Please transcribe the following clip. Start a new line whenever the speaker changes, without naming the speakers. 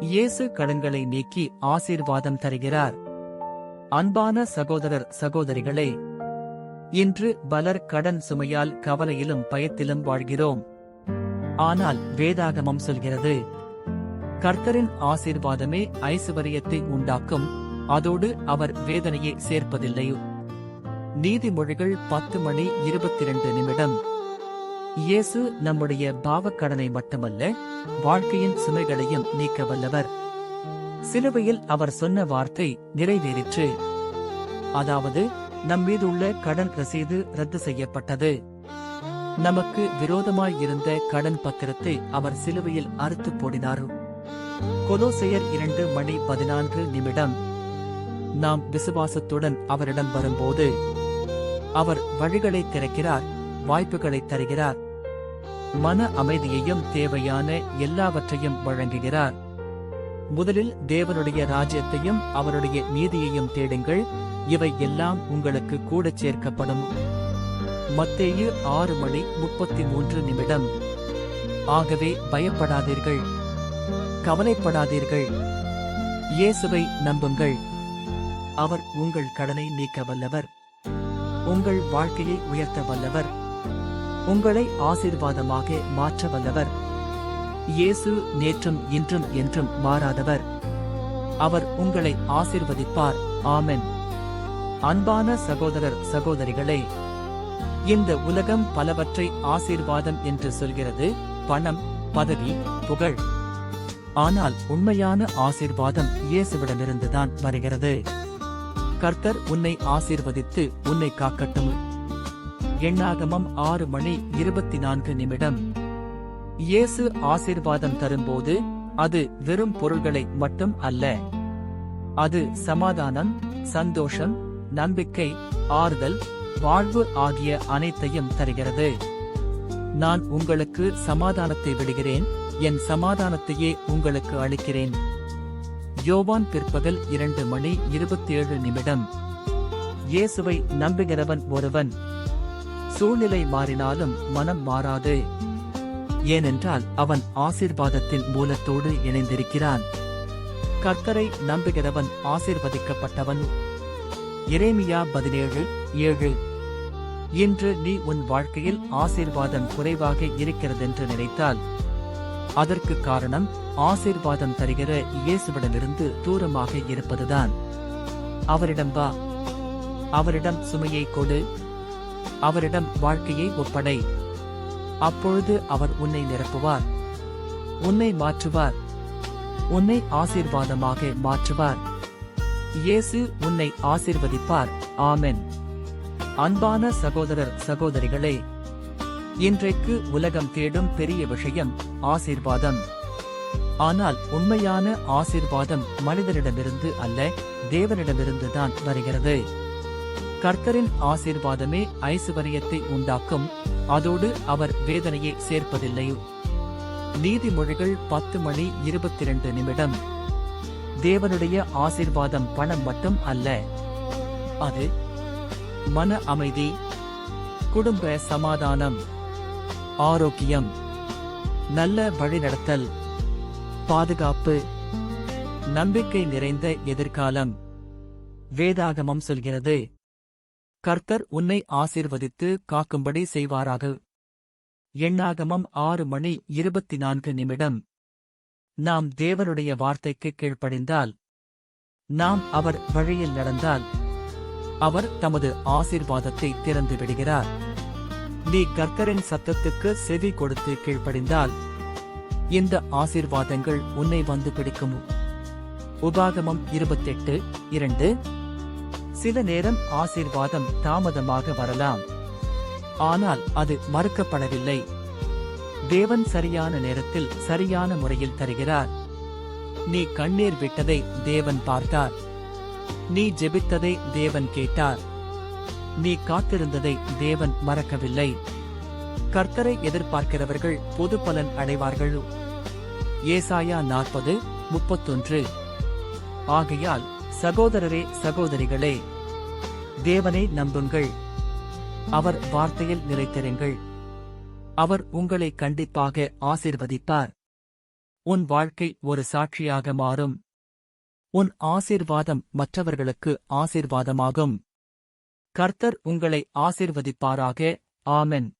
இயேசு கடன்களை நீக்கி ஆசீர்வாதம் தருகிறார். அன்பான சகோதரர் சகோதரிகளே இன்று பலர் கடன் சுமையால் கவலையிலும் பயத்திலும் வாழ்கிறோம். ஆனால் வேதாகமம் சொல்கிறது கர்த்தரின் ஆசீர்வாதமே ஐசுவரியத்தை உண்டாக்கும் அதோடு அவர் வேதனையை சேர்ப்பதில்லை நீதிமொழிகள் பத்து மணி இருபத்தி இரண்டு நிமிடம். இயேசு நம்முடைய பாவக்கடனை மட்டுமல்ல வாழ்க்கையின் சுமைகளையும் நீக்க வல்லவர். சிலுவையில் அவர் சொன்ன வார்த்தை நிறைவேறிற்று. அதாவது நம்மீதுள்ள கடன் ரசீது ரத்து செய்யப்பட்டது. நமக்கு விரோதமாய் இருந்த கடன் பத்திரத்தை அவர் சிலுவையில் அறுத்து போடினார். கொலோசையர் இரண்டு மணி பதினான்கு நிமிடம். நாம் விசுவாசத்துடன் அவரிடம் வரும்போது அவர் வழிகளை திறக்கிறார் வாய்ப்புகளை தருகிறார். மன அமைதியையும் தேவையான எல்லாவற்றையும் வழங்குகிறார். முதலில் தேவனுடைய ராஜ்யத்தையும் அவருடைய நீதியையும் தேடுங்கள். இவை எல்லாம் உங்களுக்கு கூடச் சேர்க்கப்படும். மத்தேயு ஆறு மணி முப்பத்தி மூன்று நிமிடம். ஆகவே பயப்படாதீர்கள். கவலைப்படாதீர்கள். இயேசுவை நம்புங்கள். அவர் உங்கள் கடனை நீக்க வல்லவர். உங்கள் வாழ்க்கையை உயர்த்த வல்லவர். உங்களை ஆசீர்வாதமாக மாற்ற வல்லவர். இயேசு நேற்றும் இன்றும் என்றும் மாறாதவர். அவர் உங்களை ஆசீர்வதிப்பார். ஆமென். அன்பான சகோதரர் சகோதரிகளே இந்த உலகம் பலவற்றை ஆசீர்வாதம் என்று சொல்கிறது. பணம் பதவி புகழ். ஆனால் உண்மையான ஆசீர்வாதம் இயேசுவிடமிருந்துதான் வருகிறது. கர்த்தர் உன்னை ஆசீர்வதித்து உன்னை காக்கட்டும். எண்ணாகமம் ஆறு மணி இருபத்தி நான்கு நிமிடம். இயேசு ஆசீர்வாதம் தரும்போது அது வெறும் பொருள்களை மட்டும் அல்ல. அது சமாதானம் சந்தோஷம் நம்பிக்கை ஆறுதல் வாழ்வு ஆகிய அனைத்தையும் தருகிறது. நான் உங்களுக்கு சமாதானத்தை விடுகிறேன் என் சமாதானத்தையே உங்களுக்கு அளிக்கிறேன். யோவான் பிற்பகல் இரண்டு மணி இருபத்தி ஏழு நிமிடம். இயேசுவை நம்புகிறவன் ஒருவன். சூழ்நிலை மாறினாலும் மனம் மாறாது. ஏனென்றால் அவன் ஆசிர்வாதத்தின் மூலத்தோடு இணைந்திருக்கிறான். கர்த்தரை நம்புகிறவன் ஆசிர்வதிக்கப்பட்டவன். இறைமியா பதினேழு ஏழு. இன்று நீ உன் வாழ்க்கையில் ஆசீர்வாதம் குறைவாக இருக்கிறதென்று நினைத்தால் அதற்கு காரணம் ஆசீர்வாதம் தருகிற இயேசுவிடமிருந்து தூரமாக இருப்பதுதான். அவரிடம் வா. அவரிடம் சுமையை கொடு. அவரிடம் வாழ்க்கையை ஒப்படை. அப்பொழுது அவர் உன்னை நிரப்புவார். உன்னை மாற்றுவார். உன்னை ஆசீர்வாதமாக மாற்றுவார். இயேசு உன்னை ஆசீர்வதிப்பார். ஆமென். அன்பான சகோதரர் சகோதரிகளே இன்றைக்கு உலகம் தேடும் பெரிய விஷயம் ஆசீர்வாதம். ஆனால் உண்மையான ஆசீர்வாதம் மனிதனிடமிருந்து அல்ல தேவனிடமிருந்து தான் வருகிறது. கர்த்தரின் ஆசீர்வாதமே ஐசுவரியத்தை உண்டாக்கும். அதோடு அவர் வேதனையை சேர்ப்பதில்லை. நீதிமொழிகள் பத்து மணி இருபத்தி இரண்டு நிமிடம். தேவனுடைய ஆசீர்வாதம் பணம் மட்டும் அல்ல. அது மன அமைதி குடும்ப சமாதானம் ஆரோக்கியம் நல்ல வழிநடத்தல் பாதுகாப்பு நம்பிக்கை நிறைந்த எதிர்காலம். வேதாகமம் சொல்கிறது கர்த்தர் உன்னை ஆசிர்வதித்து காக்கும்படி செய்வாராக. எண்ணாகமம் ஆறு மணி இருபத்தி நான்கு நிமிடம். நாம் தேவனுடைய வார்த்தைக்கு கீழ்ப்படிந்தால் நாம் அவர் வழியில் நடந்தால் அவர் தமது ஆசீர்வாதத்தை திறந்து விடுகிறார். நீ கர்த்தரின் சத்தத்துக்கு செவி கொடுத்து கீழ்ப்படிந்தால் இந்த ஆசீர்வாதங்கள் உன்னை வந்து பிடிக்கும். உபாகமம் இருபத்தெட்டு இரண்டு சில நேரம் ஆசீர்வாதம் தாமதமாக வரலாம். ஆனால் அது மறுக்கப்படவில்லை. தேவன் சரியான நேரத்தில் சரியான முறையில் தருகிறார். நீ கண்ணீர் விட்டதை தேவன் பார்த்தார். நீ ஜெபித்ததை தேவன் கேட்டார். நீ காத்திருந்ததை தேவன் மறக்கவில்லை. கர்த்தரை எதிர்பார்க்கிறவர்கள் பொது பலன் அடைவார்கள்? ஏசாயா நாற்பது முப்பத்தொன்று. ஆகையால் சகோதரரே சகோதரிகளே தேவனை நம்புங்கள். அவர் வார்த்தையில் நிலைத்திருங்கள் அவர் உங்களை கண்டிப்பாக ஆசீர்வதிப்பார். உன் வாழ்க்கை ஒரு சாட்சியாக மாறும். உன் ஆசீர்வாதம் மற்றவர்களுக்கு ஆசீர்வாதமாகும். கர்த்தர் உங்களை ஆசீர்வதிப்பாராக. ஆமென்.